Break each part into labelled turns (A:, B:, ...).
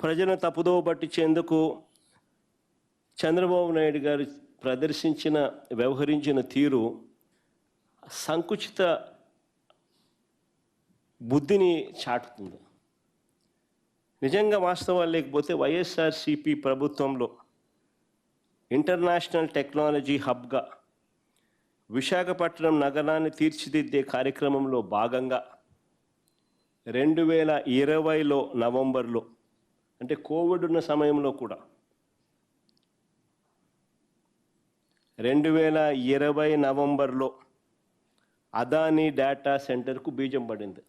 A: ప్రజలను తప్పుదోవ పట్టించేందుకు చంద్రబాబు నాయుడు గారు ప్రదర్శించిన వ్యవహరించిన తీరు సంకుచిత బుద్ధిని చాటుతుంది. నిజంగా వాస్తవాలు లేకపోతే వైఎస్ఆర్సిపి ప్రభుత్వంలో ఇంటర్నేషనల్ టెక్నాలజీ హబ్గా విశాఖపట్నం నగరాన్ని తీర్చిదిద్దే కార్యక్రమంలో భాగంగా రెండు వేల ఇరవైలో నవంబర్లో అంటే కోవిడ్ ఉన్న సమయంలో కూడా. రెండు వేల ఇరవై నవంబర్లో అదానీ డేటా సెంటర్కు బీజం పడింది.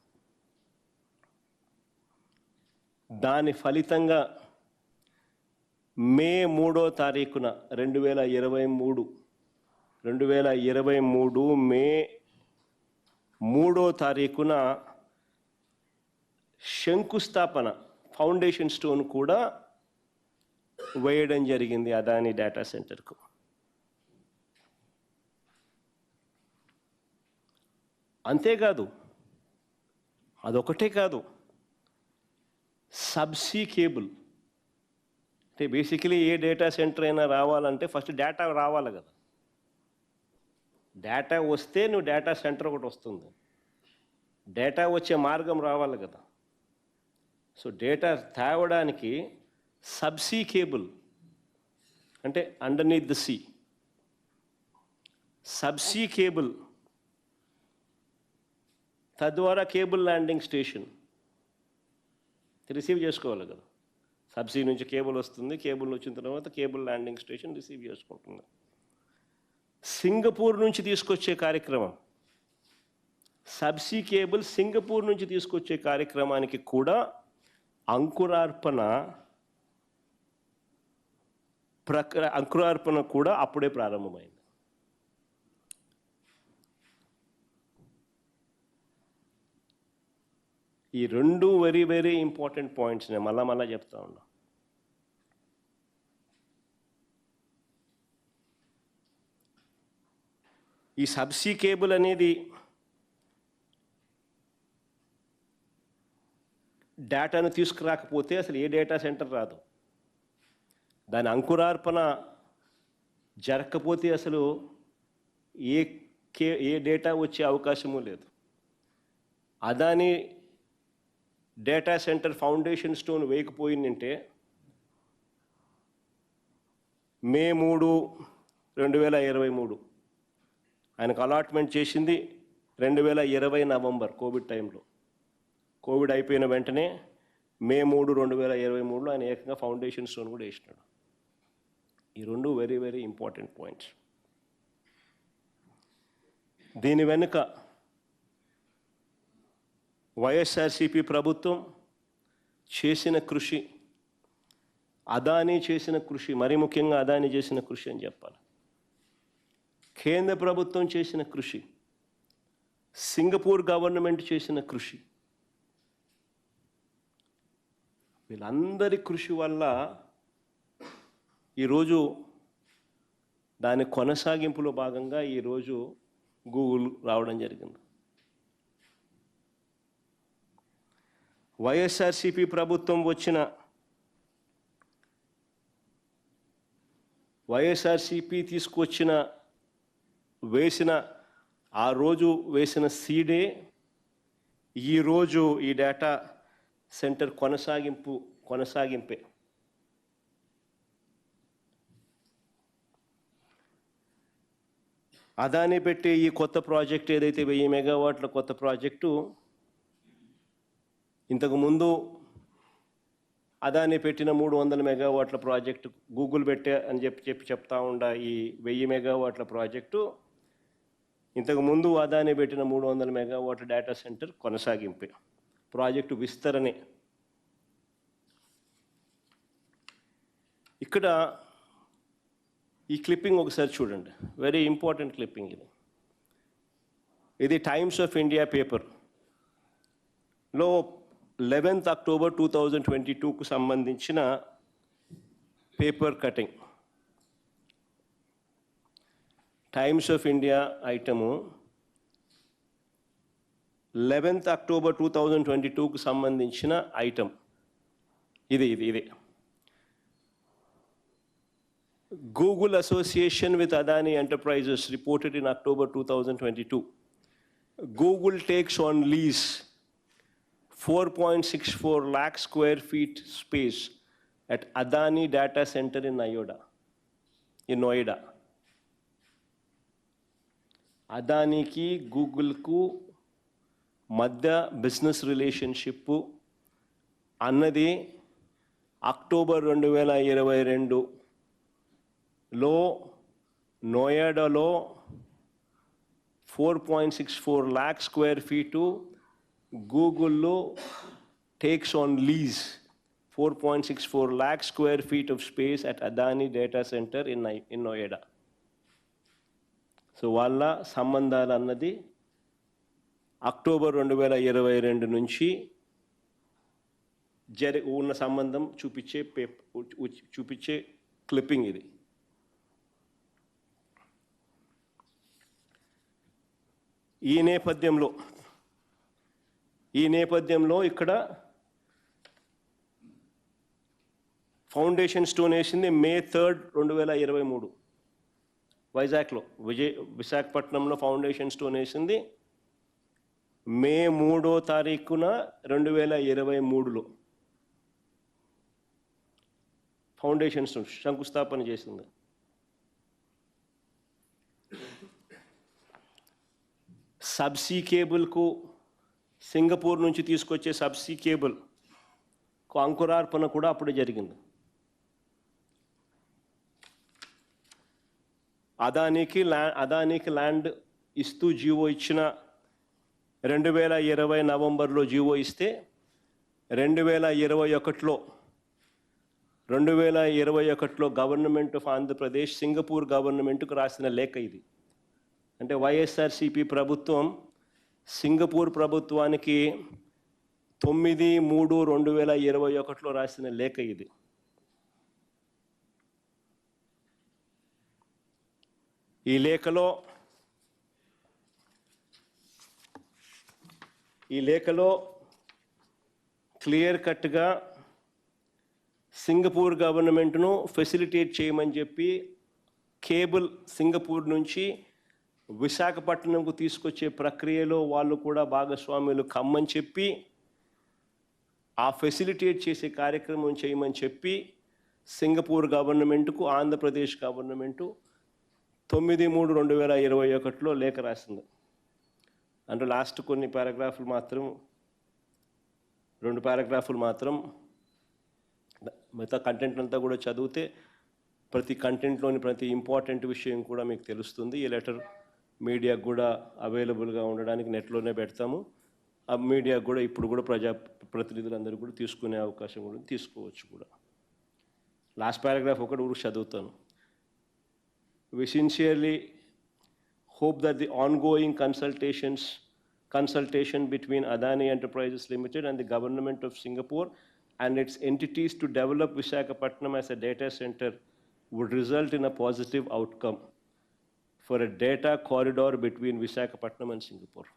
A: దాని ఫలితంగా మే మూడో తారీఖున రెండు వేల ఇరవై మూడు రెండు వేల ఇరవై మూడు మే మూడో తారీఖున శంకుస్థాపన ఫౌండేషన్ స్టోన్ కూడా వేయడం జరిగింది అదాని డేటా సెంటర్కు. అంతేకాదు అదొకటే కాదు సబ్సీ కేబుల్. అంటే బేసికలీ ఏ డేటా సెంటర్ అయినా రావాలంటే ఫస్ట్ డేటా రావాలి కదా. డేటా వస్తే నువ్వు డేటా సెంటర్ ఒకటి వస్తుంది. డేటా వచ్చే మార్గం రావాలి కదా. సో డేటా తేవడానికి సబ్సీ కేబుల్ అంటే underneath the sea subsea cable తద్వారా కేబుల్ ల్యాండింగ్ స్టేషన్. రిసీవ్ చేసుకోవాలి కదా. సబ్సీ నుంచి కేబుల్ వస్తుంది కేబుల్ వచ్చిన తర్వాత కేబుల్ ల్యాండింగ్ స్టేషన్ రిసీవ్ చేసుకుంటుంది. సింగపూర్ నుంచి తీసుకొచ్చే కార్యక్రమం. సబ్సీ కేబుల్ సింగపూర్ నుంచి తీసుకొచ్చే కార్యక్రమానికి కూడా అంకురార్పణ ప్రక అంకురార్పణ కూడా అప్పుడే ప్రారంభమైంది. ఈ రెండు వెరీ వెరీ ఇంపార్టెంట్ పాయింట్స్ నేను మళ్ళా మళ్ళా చెప్తా ఉన్నా. ఈ సబ్సీ కేబుల్ అనేది డేటాను తీసుకురాకపోతే అసలు ఏ డేటా సెంటర్ రాదు. దాని అంకురార్పణ జరగకపోతే అసలు ఏ కే ఏ డేటా వచ్చే అవకాశము లేదు. Adani data center foundation stone వేయకపోయిందంటే May మూడు రెండు వేల ఇరవై మూడు. ఆయనకు అలాట్మెంట్ చేసింది రెండు వేల ఇరవై నవంబర్ కోవిడ్ టైంలో. కోవిడ్ అయిపోయిన వెంటనే మే మూడు రెండు వేల ఇరవై మూడులో ఆయన ఏకంగా ఫౌండేషన్ స్టోన్ కూడా వేసినాడు. ఈ రెండు వెరీ వెరీ ఇంపార్టెంట్ పాయింట్స్ దీని వెనుక వైఎస్ఆర్సిపి ప్రభుత్వం చేసిన కృషి అదానీ చేసిన కృషి మరి ముఖ్యంగా అదానీ చేసిన కృషి అని చెప్పాలి. కేంద్ర ప్రభుత్వం చేసిన కృషి సింగపూర్ గవర్నమెంట్ చేసిన కృషి వీళ్ళందరి కృషి వల్ల ఈరోజు దాని కొనసాగింపులో భాగంగా ఈరోజు గూగుల్ రావడం జరిగింది. వైఎస్ఆర్సిపి ప్రభుత్వం వచ్చిన వైఎస్ఆర్సిపి తీసుకొచ్చిన వేసిన ఆ రోజు వేసిన సీడే ఈరోజు ఈ డేటా సెంటర్ కొనసాగింపు కొనసాగింపే. అదాని పెట్టే ఈ కొత్త ప్రాజెక్ట్ ఏదైతే వెయ్యి మెగావాట్ల కొత్త ప్రాజెక్టు ఇంతకు ముందు అదాని పెట్టిన మూడు వందల మెగావాట్ల ప్రాజెక్టు గూగుల్ పెట్టే అని చెప్పి చెప్పి చెప్తా ఉండ ఈ వెయ్యి మెగావాట్ల ప్రాజెక్టు. ఇంతకు ముందు అదాని పెట్టిన మూడు వందల మెగావాట్ల డేటా సెంటర్ కొనసాగింపే. ప్రాజెక్టు విస్తరణే ఇక్కడ ఈ క్లిప్పింగ్ ఒకసారి చూడండి. వెరీ ఇంపార్టెంట్ క్లిప్పింగ్ ఇది. ఇది టైమ్స్ ఆఫ్ ఇండియా పేపర్లో eleventh October two thousand twenty టూకు సంబంధించిన paper cutting Times of India item eleventh October two thousand twenty టూకు సంబంధించిన ఐటమ్ ఇది ఇది ఇది. Google association with Adani Enterprises reported in October two thousand twenty two. Google takes on lease four point six four lakh square feet space at Adani data center in అయోడా in Noida. అదానీకి గూగుల్కు మధ్య business relationship అన్నది October రెండు వేల ఇరవై రెండులో నోయాడాలో four point six four lakh square feet గూగుల్లో takes on lease four point six four lakh square feet of space at Adani data centre in in Noida so వాళ్ళ సంబంధాలు అన్నది అక్టోబర్ రెండు వేల ఇరవై రెండు నుంచి జరి ఉన్న సంబంధం చూపించే పేప్ చూపించే క్లిప్పింగ్ ఇది. ఈ నేపథ్యంలో ఈ నేపథ్యంలో ఇక్కడ ఫౌండేషన్ స్టోన్ వేసింది మే థర్డ్ రెండు వేల ఇరవై మూడు. వైజాగ్లో విజయ్ విశాఖపట్నంలో ఫౌండేషన్ స్టోన్ వేసింది. మే మూడో తారీఖున రెండు వేల ఇరవై మూడులో ఫౌండేషన్ శంకుస్థాపన చేసింది. సబ్సీ కేబుల్కు సింగపూర్ నుంచి తీసుకొచ్చే సబ్సీ కేబుల్ అంకురార్పణ కూడా అప్పుడే జరిగింది. అదానికి ల్యా అదానికి ల్యాండ్ ఇస్తూ జీవో ఇచ్చిన రెండు వేల ఇరవై నవంబర్లో జీవో ఇస్తే రెండు వేల ఇరవై ఒకటిలో రెండు వేల ఇరవై ఒకటిలో గవర్నమెంట్ ఆఫ్ ఆంధ్రప్రదేశ్ సింగపూర్ గవర్నమెంట్కు రాసిన లేఖ ఇది. అంటే వైఎస్ఆర్సిపి ప్రభుత్వం సింగపూర్ ప్రభుత్వానికి తొమ్మిది మూడు రెండు వేల ఇరవై ఒకటిలో రాసిన లేఖ ఇది. ఈ లేఖలో ఈ లేఖలో క్లియర్ కట్గా సింగపూర్ గవర్నమెంట్ను ఫెసిలిటేట్ చేయమని చెప్పి కేబుల్ సింగపూర్ నుంచి విశాఖపట్నంకు తీసుకొచ్చే ప్రక్రియలో వాళ్ళు కూడా భాగస్వాములు కమ్మని చెప్పి ఆ ఫెసిలిటేట్ చేసే కార్యక్రమం చేయమని చెప్పి సింగపూర్ గవర్నమెంట్కు ఆంధ్రప్రదేశ్ గవర్నమెంటు తొమ్మిది మూడు రెండు వేల ఇరవై ఒకటిలో లేఖ రాసింది. అంటే లాస్ట్ కొన్ని పారాగ్రాఫ్లు మాత్రం రెండు పారాగ్రాఫ్లు మాత్రం మిగతా కంటెంట్ అంతా కూడా చదివితే ప్రతి కంటెంట్లోని ప్రతి ఇంపార్టెంట్ విషయం కూడా మీకు తెలుస్తుంది. ఈ లెటర్ మీడియాకు కూడా అవైలబుల్గా ఉండడానికి నెట్లోనే పెడతాము. ఆ మీడియాకు కూడా ఇప్పుడు కూడా ప్రజా ప్రతినిధులందరూ కూడా తీసుకునే అవకాశం కూడా తీసుకోవచ్చు కూడా. లాస్ట్ పారాగ్రాఫ్ ఒకటి ఊరు చదువుతాను. We sincerely hope that the ongoing consultations, consultation between Adani Enterprises Limited and the government of Singapore and its entities to develop Visakhapatnam as a data center would result in a positive outcome for a data corridor between Visakhapatnam and Singapore.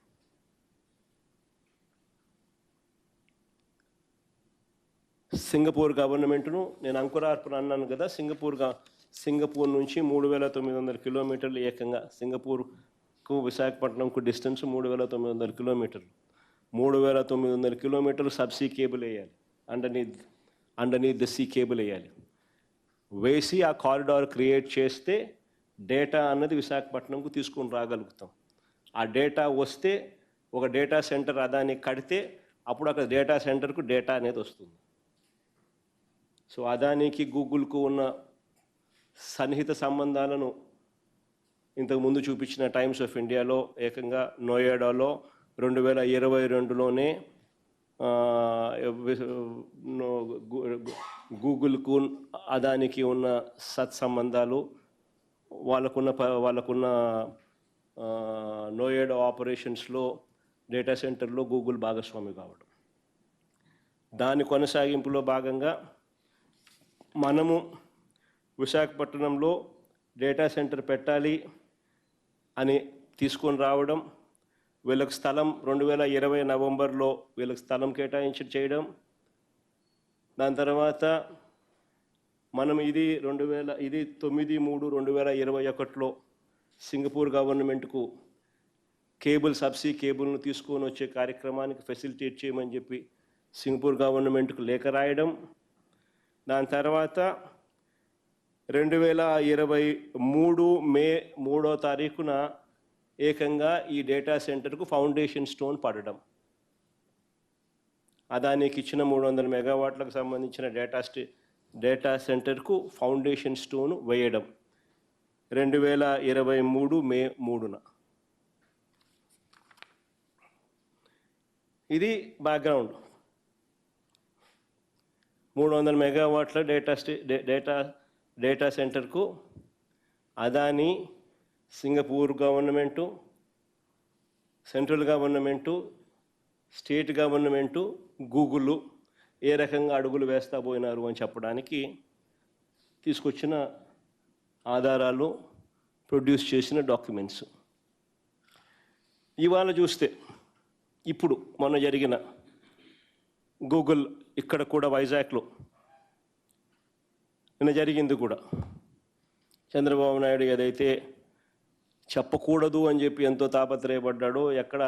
A: Singapore గవర్నమెంట్ను నేను అంకురార్పణ అన్నాను కదా Singapore గా Singapore నుంచి మూడు వేల తొమ్మిది వందల కిలోమీటర్లు ఏకంగా సింగపూర్కు విశాఖపట్నంకు డిస్టెన్స్ మూడు వేల తొమ్మిది వందల కిలోమీటర్లు. మూడు వేల తొమ్మిది వందల కిలోమీటర్లు సబ్సీ కేబుల్ వేయాలి. Underneath underneath the sea cable వేయాలి. వేసి ఆ కారిడార్ క్రియేట్ చేస్తే డేటా అన్నది విశాఖపట్నంకు తీసుకొని రాగలుగుతాం. ఆ డేటా వస్తే ఒక డేటా సెంటర్ అదాన్ని కడితే అప్పుడు అక్కడ డేటా సెంటర్కు డేటా అనేది వస్తుంది. సో అదానికి గూగుల్కు ఉన్న సన్నిహిత సంబంధాలను ఇంతకు ముందు చూపించిన టైమ్స్ ఆఫ్ ఇండియాలో ఏకంగా నోయేడాలో రెండు వేల ఇరవై రెండులోనే గూగుల్కు అదానికి ఉన్న సత్సంబంధాలు వాళ్ళకున్న ప- వాళ్ళకున్న నోయేడా ఆపరేషన్స్లో డేటా సెంటర్లో గూగుల్ భాగస్వామి కావడం దాని కొనసాగింపులో భాగంగా మనము విశాఖపట్నంలో డేటా సెంటర్ పెట్టాలి అని తీసుకొని రావడం వీళ్ళకి స్థలం రెండు వేల ఇరవై నవంబర్లో వీళ్ళకి స్థలం కేటాయించి చేయడం. దాని తర్వాత మనం ఇది రెండు వేల ఇది తొమ్మిది మూడు రెండు వేల ఇరవై ఒకటిలో సింగపూర్ గవర్నమెంట్కు కేబుల్ సబ్సీ కేబుల్ను తీసుకొని వచ్చే కార్యక్రమానికి ఫెసిలిటేట్ చేయమని చెప్పి సింగపూర్ గవర్నమెంట్కు లేఖ రాయడం. దాని తర్వాత రెండు వేల ఇరవై మూడు మే మూడో తారీఖున ఏకంగా ఈ డేటా సెంటర్కు ఫౌండేషన్ స్టోన్ పడడం. అదానికి ఇచ్చిన మూడు వందల మెగావాట్లకు సంబంధించిన డేటా స్టే డేటా సెంటర్కు ఫౌండేషన్ స్టోన్ వేయడం రెండు వేల ఇరవై మూడు మే మూడున. ఇది బ్యాక్గ్రౌండ్. మూడు వందల మెగావాట్ల డేటా స్టే డే- డేటా డేటా సెంటర్కు Adani Singapore government central government state government Google ఏ రకంగా అడుగులు వేస్తా పోయినారు అని చెప్పడానికి తీసుకొచ్చిన ఆధారాలు ప్రొడ్యూస్ చేసిన డాక్యుమెంట్స్. ఇవాళ చూస్తే ఇప్పుడు మొన్న జరిగిన గూగుల్ ఇక్కడ కూడా వైజాగ్లో నిన్న జరిగింది కూడా. చంద్రబాబు నాయుడు ఏదైతే చెప్పకూడదు అని చెప్పి ఎంతో తాపత్రయపడ్డాడో ఎక్కడ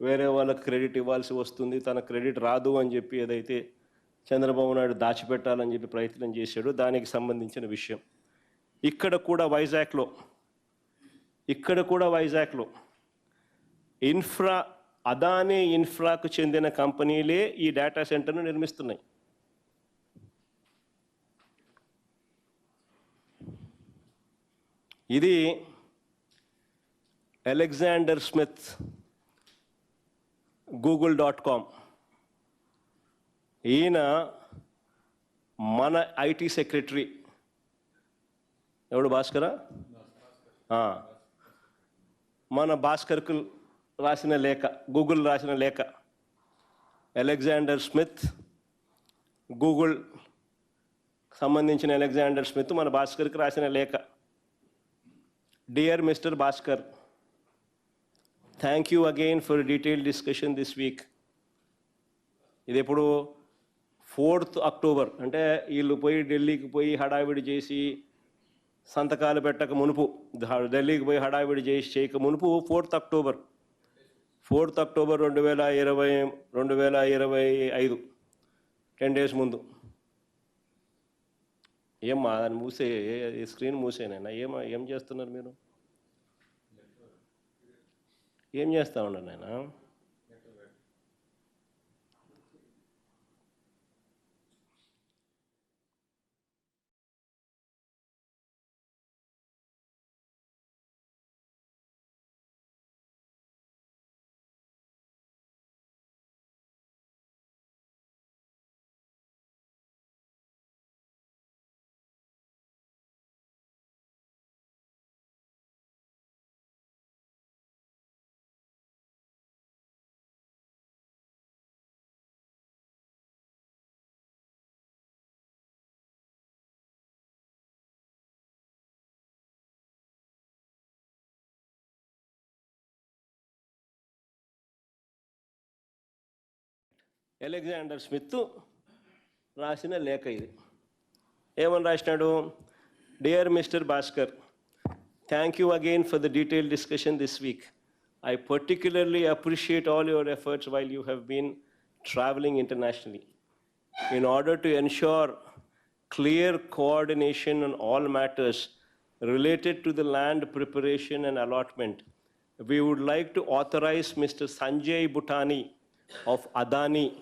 A: వేరే వాళ్ళకి క్రెడిట్ ఇవ్వాల్సి వస్తుంది తన క్రెడిట్ రాదు అని చెప్పి ఏదైతే చంద్రబాబు నాయుడు దాచిపెట్టాలని చెప్పి ప్రయత్నం చేశాడో దానికి సంబంధించిన విషయం. ఇక్కడ కూడా వైజాగ్లో ఇక్కడ కూడా వైజాగ్లో ఇన్ఫ్రా అదానీ ఇన్ఫ్రాకు చెందిన కంపెనీలే ఈ డేటా సెంటర్ను నిర్మిస్తున్నాయి. ఇది Alexander Smith Google dot com. ఈయన మన ఐటీ సెక్రటరీ. ఎవడు భాస్కరా. మన భాస్కర్కు రాసిన లేఖ గూగుల్ రాసిన లేఖ. అలెగ్జాండర్ స్మిత్ గూగుల్ సంబంధించిన అలెగ్జాండర్ స్మిత్ మన భాస్కర్కి రాసిన లేఖ. Dear mister Bhaskar thank you again for detail discussion this week ఇది ఎప్పుడు ఫోర్త్ అక్టోబర్ అంటే వీళ్ళు పోయి ఢిల్లీకి పోయి హడావిడి చేసి సంతకాలు పెట్టక మునుపు ఢిల్లీకి పోయి హడావిడి చేసి చేయక మునుపు ఫోర్త్ అక్టోబర్. ఫోర్త్ అక్టోబర్ రెండు వేల ఇరవై రెండు వేల ఇరవై ఐదు టెన్ డేస్ ముందు. ఏమ్మా దాన్ని మూసే ఏ- స్క్రీన్ మూసేనైనా ఏం ఏం చేస్తున్నారు మీరు? ఏం చేస్తా ఉన్నారు అలెగ్జాండర్ స్మిత్ రాసిన లేఖ ఇది ఏమని రాసినాడు dear mister Bhaskar thank you again for the detail discussion this week I particularly appreciate all your efforts while you have been travelling internationally in order to ensure clear coordination on all matters related to the land preparation and allotment, we would like to authorize Mr. Sanjay Bhutani of Adani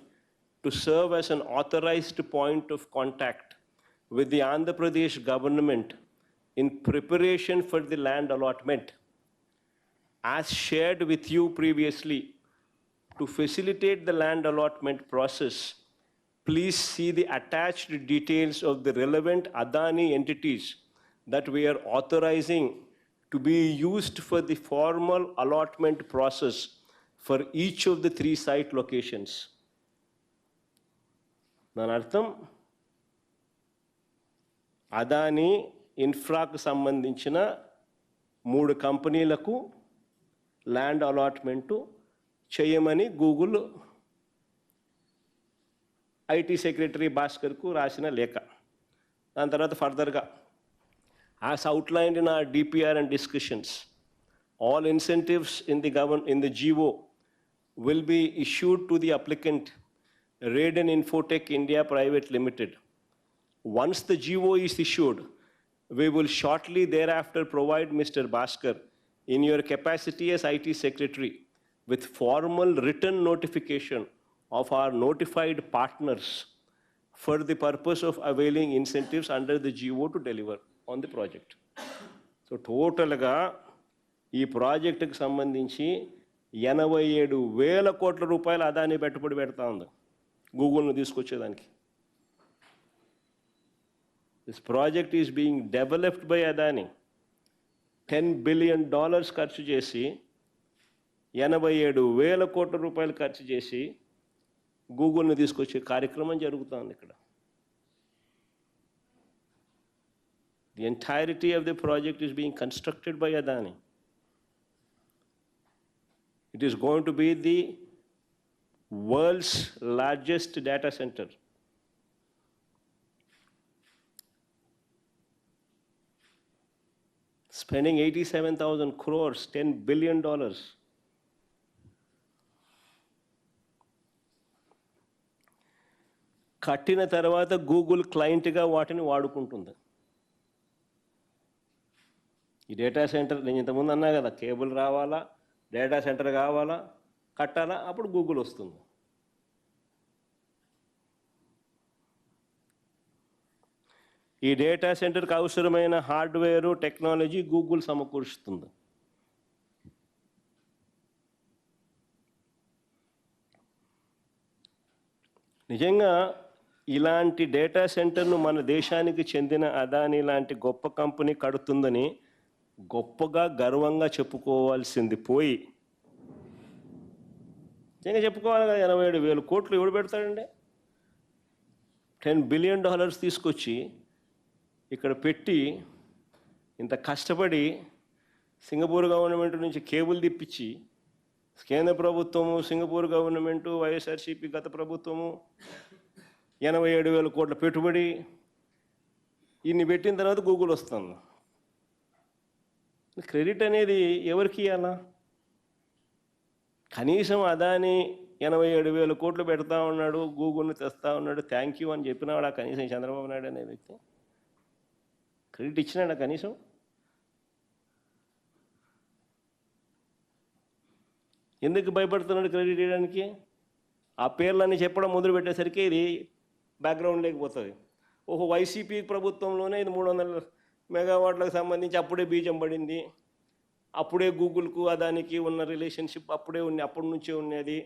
A: to serve as an authorized point of contact with the Andhra Pradesh government in preparation for the land allotment. As shared with you previously, to facilitate the land allotment process, please see the attached details of the relevant Adani entities that we are authorizing to be used for the formal allotment process for each of the three site locations. దాని అర్థం అదాని ఇన్ఫ్రాకు సంబంధించిన మూడు కంపెనీలకు land allotment చేయమని Google IT secretary భాస్కర్కు రాసిన లేఖ. దాని తర్వాత ఫర్దర్గా as outlined in our DPR and discussions all incentives in the govern in the GO will be issued to the applicant Raiden Infotech India Private Limited. Once the GO is issued, we will shortly thereafter provide Mr. Bhaskar in your capacity as IT Secretary with formal written notification of our notified partners for the purpose of availing incentives under the GO to deliver on the project. So టోటల్గా ఈ ప్రాజెక్టుకు సంబంధించి ఎనభై ఏడు వేల కోట్ల రూపాయలు అదాని పెట్టుబడి పెడతా ఉంది గూగుల్ను తీసుకొచ్చేదానికి. This project is being developed by Adani ten billion dollars ఖర్చు చేసి ఎనభై ఏడు వేల కోట్ల రూపాయలు ఖర్చు చేసి గూగుల్ని తీసుకొచ్చే కార్యక్రమం జరుగుతుంది ఇక్కడ. The entirety of the project is being constructed by Adani it is going to be the world's largest data eighty Spending 87,000 crores, $10 billion. కట్టిన తర్వాత గూగుల్ క్లయింట్గా వాటిని వాడుకుంటుంది. ఈ డేటా సెంటర్ నేను ఇంతకుముందు అన్నా కదా కేబుల్ రావాలా డేటా సెంటర్ కావాలా కట్టాలా అప్పుడు గూగుల్ వస్తుంది. ఈ డేటా సెంటర్కి అవసరమైన హార్డ్వేరు టెక్నాలజీ గూగుల్ సమకూరుస్తుంది. నిజంగా ఇలాంటి డేటా సెంటర్ను మన దేశానికి చెందిన అదాని లాంటి గొప్ప కంపెనీ కడుతుందని గొప్పగా గర్వంగా చెప్పుకోవాల్సింది పోయి. నిజంగా చెప్పుకోవాలి కదా ఎనభై ఏడు వేలు కోట్లు ఎవడు పెడతాడండి? టెన్ బిలియన్ డాలర్స్ తీసుకొచ్చి ఇక్కడ పెట్టి ఇంత కష్టపడి సింగపూర్ గవర్నమెంట్ నుంచి కేబుల్ తిప్పించి కేంద్ర ప్రభుత్వము సింగపూర్ గవర్నమెంటు వైఎస్ఆర్సీపీ గత ప్రభుత్వము ఎనభై ఏడు వేల కోట్ల పెట్టుబడి ఇన్ని పెట్టిన తర్వాత గూగుల్ వస్తుంది. క్రెడిట్ అనేది ఎవరికి ఇవ్వాలా కనీసం అదాని ఎనభై ఏడు వేల కోట్లు పెడతా ఉన్నాడు గూగుల్ని తెస్తా ఉన్నాడు థ్యాంక్ యూ అని చెప్పినాడు ఆ కనీసం చంద్రబాబు నాయుడు అనే వ్యక్తి. క్రెడిట్ ఇచ్చినాడా కనీసం? ఎందుకు భయపడుతున్నాడు క్రెడిట్ ఇవ్వడానికి? ఆ పేర్లన్నీ చెప్పడం మొదలు పెట్టేసరికి ఇది బ్యాక్గ్రౌండ్ లేకపోతుంది ఓహో వైసీపీ ప్రభుత్వంలోనే ఇది మూడు వందల మెగావాట్లకు సంబంధించి అప్పుడే బీజం పడింది. అప్పుడే గూగుల్కు అదానికి ఉన్న రిలేషన్షిప్ అప్పుడే ఉంది అప్పటి నుంచే ఉన్నది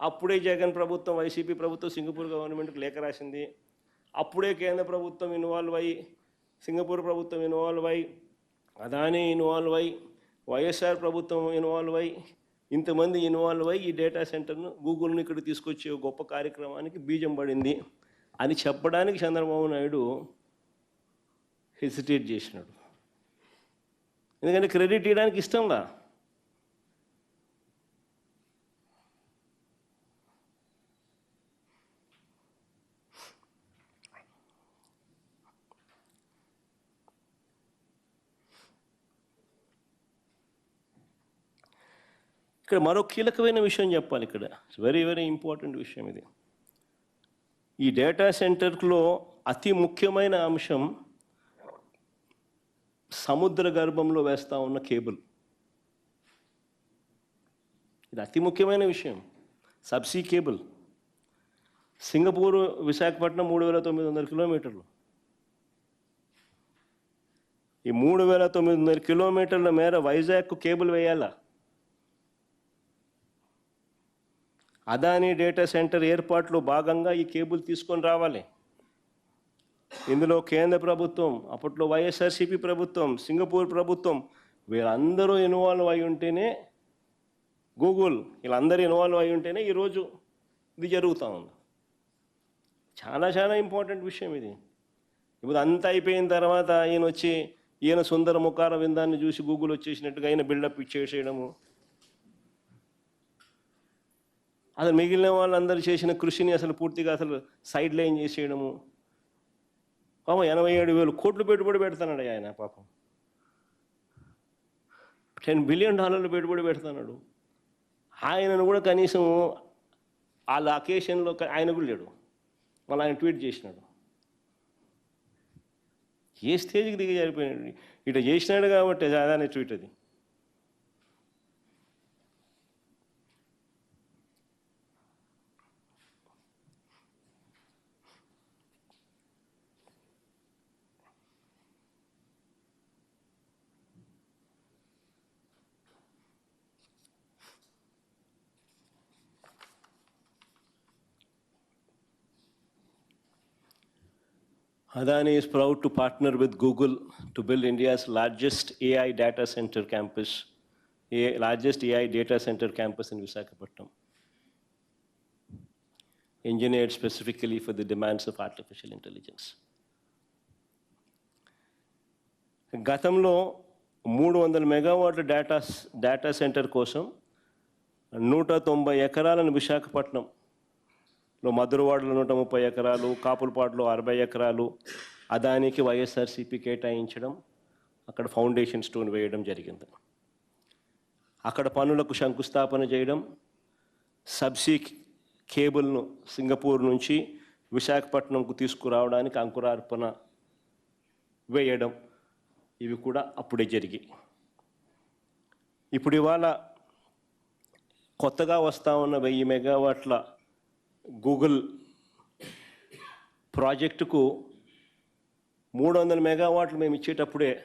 A: అప్పుడే జగన్ ప్రభుత్వం వైసీపీ ప్రభుత్వం సింగపూర్ గవర్నమెంట్కి లేఖ రాసింది. అప్పుడే కేంద్ర ప్రభుత్వం ఇన్వాల్వ్ అయ్యి సింగపూర్ ప్రభుత్వం ఇన్వాల్వ్ అయ్యి అదానీ ఇన్వాల్వ్ అయి వైఎస్ఆర్ ప్రభుత్వం ఇన్వాల్వ్ అయ్యి ఇంతమంది ఇన్వాల్వ్ అయ్యి ఈ డేటా సెంటర్ను గూగుల్ని ఇక్కడ తీసుకొచ్చే గొప్ప కార్యక్రమానికి బీజం పడింది అని చెప్పడానికి చంద్రబాబు నాయుడు హెసిటేట్ చేసినాడు. ఎందుకంటే క్రెడిట్ ఇవ్వడానికి ఇష్టంలా ఇక్కడ మరో కీలకమైన విషయం చెప్పాలి ఇక్కడ. ఇట్స్ వెరీ వెరీ ఇంపార్టెంట్ విషయం ఇది. ఈ డేటా సెంటర్లో అతి ముఖ్యమైన అంశం సముద్ర గర్భంలో వేస్తా ఉన్న కేబుల్. ఇది అతి ముఖ్యమైన విషయం. Subsea cable. సింగపూర్ విశాఖపట్నం మూడు వేల తొమ్మిది వందల కిలోమీటర్లు. ఈ మూడు వేల తొమ్మిది వందల కిలోమీటర్ల మేర వైజాగ్ కేబుల్ వేయాలా? అదానీ డేటా సెంటర్ ఏర్పాట్లో భాగంగా ఈ కేబుల్ తీసుకొని రావాలి. ఇందులో కేంద్ర ప్రభుత్వం అప్పట్లో వైఎస్ఆర్సీపీ ప్రభుత్వం సింగపూర్ ప్రభుత్వం వీళ్ళందరూ ఇన్వాల్వ్ అయి ఉంటేనే గూగుల్ వీళ్ళందరూ ఇన్వాల్వ్ అయి ఉంటేనే ఈరోజు ఇది జరుగుతూ ఉంది. చాలా చాలా ఇంపార్టెంట్ విషయం ఇది. ఇప్పుడు అంతా అయిపోయిన తర్వాత ఈయన వచ్చి ఈయన సుందర ముఖార విందాన్ని చూసి గూగుల్ వచ్చేసినట్టుగా ఆయన బిల్డప్ ఇచ్చేసేయడము అసలు మిగిలిన వాళ్ళందరూ చేసిన కృషిని అసలు పూర్తిగా అసలు సైడ్ లైన్ చేసేయడము. పాపం ఎనభై ఏడు వేలు కోట్లు పెట్టుబడి పెడతాడు ఆయన పాపం. టెన్ బిలియన్ డాలర్లు పెట్టుబడి పెడతాడు ఆయనను కూడా కనీసం ఆ లొకేషన్లో ఆయన కూడా లేడు. మళ్ళీ ఆయన ట్వీట్ చేసినాడు. ఏ స్టేజ్కి దిగజారిపోయినాడు ఇట చేసినాడు కాబట్టి అదే ట్వీట్ అది. Adani is proud to partner with Google to build India's largest AI data center campus, a largest AI data center campus in Visakhapatnam, engineered specifically for the demands of artificial intelligence. గతంలో మూడు వందల మెగావాట్ల data data centre కోసం నూట తొంభై ఎకరాలను విశాఖపట్నం లో మధురవాడలో నూట ముప్పై ఎకరాలు కాపులపాడులో అరవై ఎకరాలు అదానికి వైఎస్ఆర్సీపీ కేటాయించడం అక్కడ ఫౌండేషన్ స్టోన్ వేయడం జరిగింది. అక్కడ పనులకు శంకుస్థాపన చేయడం సబ్సీ కేబుల్ను సింగపూర్ నుంచి విశాఖపట్నంకు తీసుకురావడానికి అంకురార్పణ వేయడం ఇవి కూడా అప్పుడే జరిగి. ఇప్పుడు ఇవాళ కొత్తగా వస్తా ఉన్న వెయ్యి మెగావాట్ల గూగుల్ ప్రాజెక్టుకు మూడు వందల మెగావాట్లు మేము ఇచ్చేటప్పుడే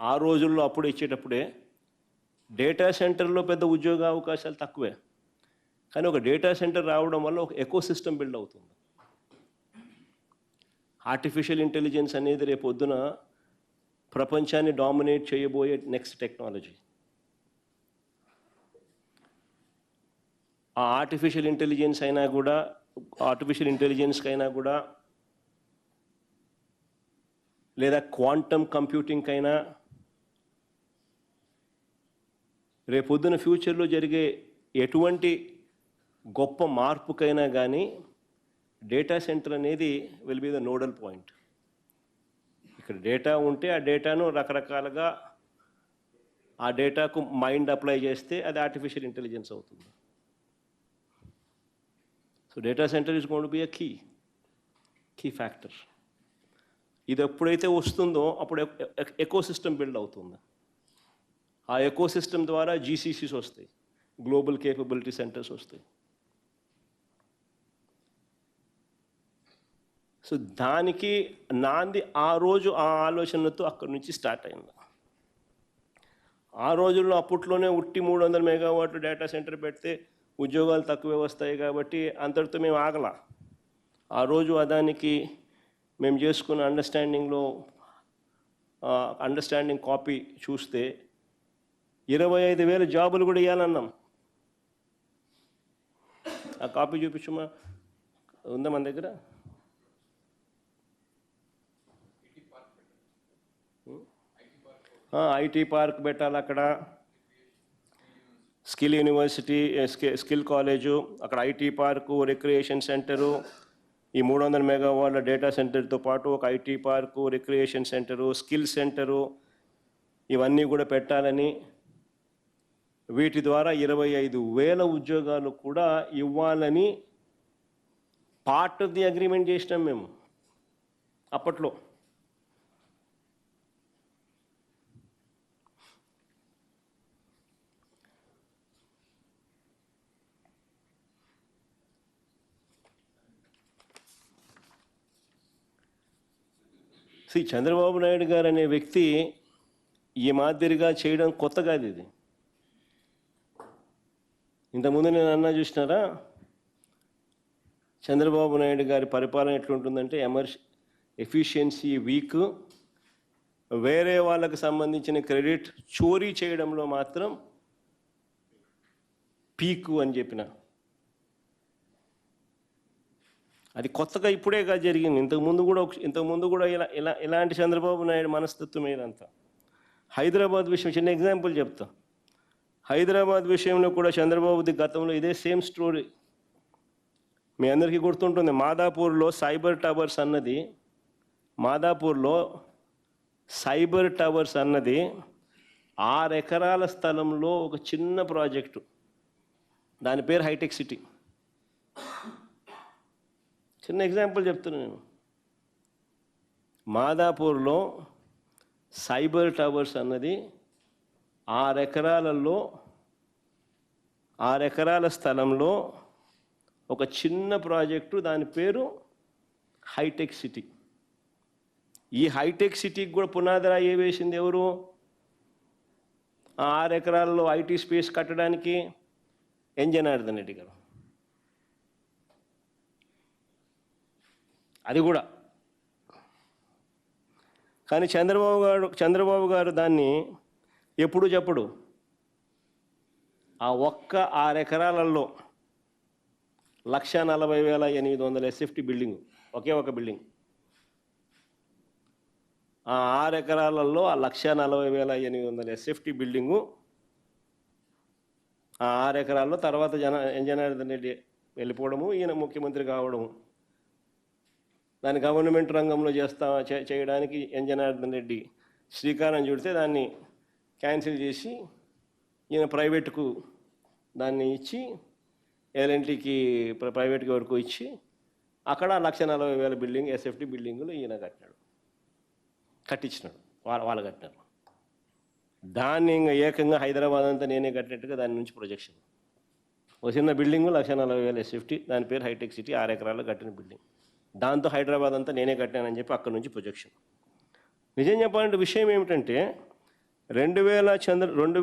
A: ఆ రోజుల్లో అప్పుడు ఇచ్చేటప్పుడే డేటా సెంటర్లో పెద్ద ఉద్యోగ అవకాశాలు తక్కువే. కానీ ఒక డేటా సెంటర్ రావడం వల్ల ఒక ఎకో సిస్టమ్ బిల్డ్ అవుతుంది. ఆర్టిఫిషియల్ ఇంటెలిజెన్స్ అనేది రేపు పొద్దున ప్రపంచాన్ని డామినేట్ చేయబోయే నెక్స్ట్ టెక్నాలజీ. ఆ ఆర్టిఫిషియల్ ఇంటెలిజెన్స్ అయినా కూడా ఆర్టిఫిషియల్ ఇంటెలిజెన్స్కి అయినా కూడా లేదా క్వాంటమ్ కంప్యూటింగ్కి అయినా రేపొద్దున ఫ్యూచర్లో జరిగే ఎటువంటి గొప్ప మార్పుకైనా కానీ డేటా సెంటర్ అనేది will be the nodal point ఇక్కడ డేటా ఉంటే ఆ డేటాను రకరకాలుగా ఆ డేటాకు మైండ్ అప్లై చేస్తే అది ఆర్టిఫిషియల్ ఇంటెలిజెన్స్ అవుతుంది. So data center is gonna be a key key factor ఇది ఎప్పుడైతే వస్తుందో అప్పుడు ఎకో సిస్టమ్ బిల్డ్ అవుతుంది. ఆ ఎకో సిస్టమ్ ద్వారా జీసీసీస్ వస్తాయి గ్లోబల్ కేపబిలిటీ సెంటర్స్ వస్తాయి. సో దానికి నాంది ఆ రోజు ఆ ఆలోచనతో అక్కడి నుంచి స్టార్ట్ అయింది. ఆ రోజుల్లో అప్పట్లోనే ఉట్టి మూడు వందల మెగావాట్లు డేటా సెంటర్ పెడితే ఉద్యోగాలు తక్కువే వస్తాయి కాబట్టి అంతటితో మేము ఆగల. ఆ రోజు అదానికి మేము చేసుకున్న అండర్స్టాండింగ్లో అండర్స్టాండింగ్ కాపీ చూస్తే ఇరవై ఐదు వేల జాబులు కూడా ఇవ్వాలన్నాం ఆ కాపీ చూపించమా? ఉందా మన దగ్గర? ఐటీ పార్క్ పెట్టాలి అక్కడ. స్కిల్ యూనివర్సిటీ స్కి- స్కిల్ కాలేజు అక్కడ ఐటీ పార్కు రిక్రియేషన్ సెంటరు ఈ మూడు వందల మెగావాట్ల డేటా సెంటర్తో పాటు ఒక IT park recreation centre skill centre ఇవన్నీ కూడా పెట్టాలని వీటి ద్వారా ఇరవై ఐదు వేల ఉద్యోగాలు కూడా ఇవ్వాలని పార్ట్ ఆఫ్ ది అగ్రిమెంట్ చేసినాం మేము అప్పట్లో. శ్రీ చంద్రబాబు నాయుడు గారు అనే వ్యక్తి ఈ మాదిరిగా చేయడం కొత్త కాదు ఇది. ఇంతకుముందు నేను అన్నా చూసినారా? చంద్రబాబు నాయుడు గారి పరిపాలన ఎట్లుంటుందంటే ఎమర్ ఎఫిషియన్సీ వీక్. వేరే వాళ్ళకు సంబంధించిన క్రెడిట్ చోరీ చేయడంలో మాత్రం పీకు అని చెప్పిన. అది కొత్తగా ఇప్పుడే కాదు జరిగింది ఇంతకుముందు కూడా ఇంతకుముందు కూడా ఇలా ఇలా ఇలాంటి చంద్రబాబు నాయుడు మనస్తత్వం ఇదంతా హైదరాబాద్ విషయం చిన్న ఎగ్జాంపుల్ చెప్తా. హైదరాబాద్ విషయంలో కూడా చంద్రబాబుది గతంలో ఇదే సేమ్ స్టోరీ. మీ అందరికీ గుర్తుంటుంది మాదాపూర్లో సైబర్ టవర్స్ అన్నది మాదాపూర్లో సైబర్ టవర్స్ అన్నది ఆరు ఎకరాల స్థలంలో ఒక చిన్న ప్రాజెక్టు. దాని పేరు హైటెక్ సిటీ. చిన్న ఎగ్జాంపుల్ చెప్తున్నా నేను. మాదాపూర్లో సైబర్ టవర్స్ అన్నది ఆరు ఎకరాలలో ఆరు ఎకరాల స్థలంలో ఒక చిన్న ప్రాజెక్టు దాని పేరు హైటెక్ సిటీ. ఈ హైటెక్ సిటీకి కూడా పునాదిరా ఏ వేసింది ఎవరు? ఆ ఆరు ఎకరాల్లో ఐటీ స్పేస్ కట్టడానికి ఎన్ రెడ్డి గారు. అది కూడా. కానీ చంద్రబాబు గారు చంద్రబాబు గారు దాన్ని ఎప్పుడు చెప్పడు. ఆ ఒక్క ఆరు ఎకరాలలో లక్ష నలభై వేల ఎనిమిది వందల ఎస్ఎఫ్టీ బిల్డింగ్ ఒకే ఒక బిల్డింగ్. ఆ ఆరు ఎకరాలలో ఆ లక్ష నలభై వేల ఎనిమిది వందల ఎస్ఎఫ్టీ బిల్డింగు ఆ ఆరు ఎకరాల్లో తర్వాత జన ఎన్ జనార్దన్ రెడ్డి వెళ్ళిపోవడము ఈయన ముఖ్యమంత్రి కావడము. దాన్ని గవర్నమెంట్ రంగంలో చేస్తా చేయడానికి ఎన్ జనార్దన్ రెడ్డి శ్రీకారం చుడితే దాన్ని క్యాన్సిల్ చేసి ఈయన ప్రైవేట్కు దాన్ని ఇచ్చి ఎల్ఎన్టీకి ప్రైవేట్కి వరకు ఇచ్చి అక్కడ లక్ష నలభై వేల బిల్డింగ్ ఎస్ఎఫ్టీ బిల్డింగులు ఈయన కట్టినాడు. కట్టించినాడు. వాళ్ళ వాళ్ళు కట్టినారు. దాన్ని ఇంకా ఏకంగా హైదరాబాద్ అంతా నేనే కట్టినట్టుగా దాని నుంచి ప్రొజెక్షన్. ఒక చిన్న బిల్డింగు లక్ష నలభై వేల ఎస్ఎఫ్టీ దాని పేరు హైటెక్ సిటీ ఆరు ఎకరాల్లో కట్టిన బిల్డింగ్. దాంతో హైదరాబాద్ అంతా నేనే కట్టానని చెప్పి అక్కడ నుంచి ప్రొజెక్షన్ నిజం చెప్పాలంటే విషయం ఏమిటంటే రెండు వేల చంద్ర రెండు వేల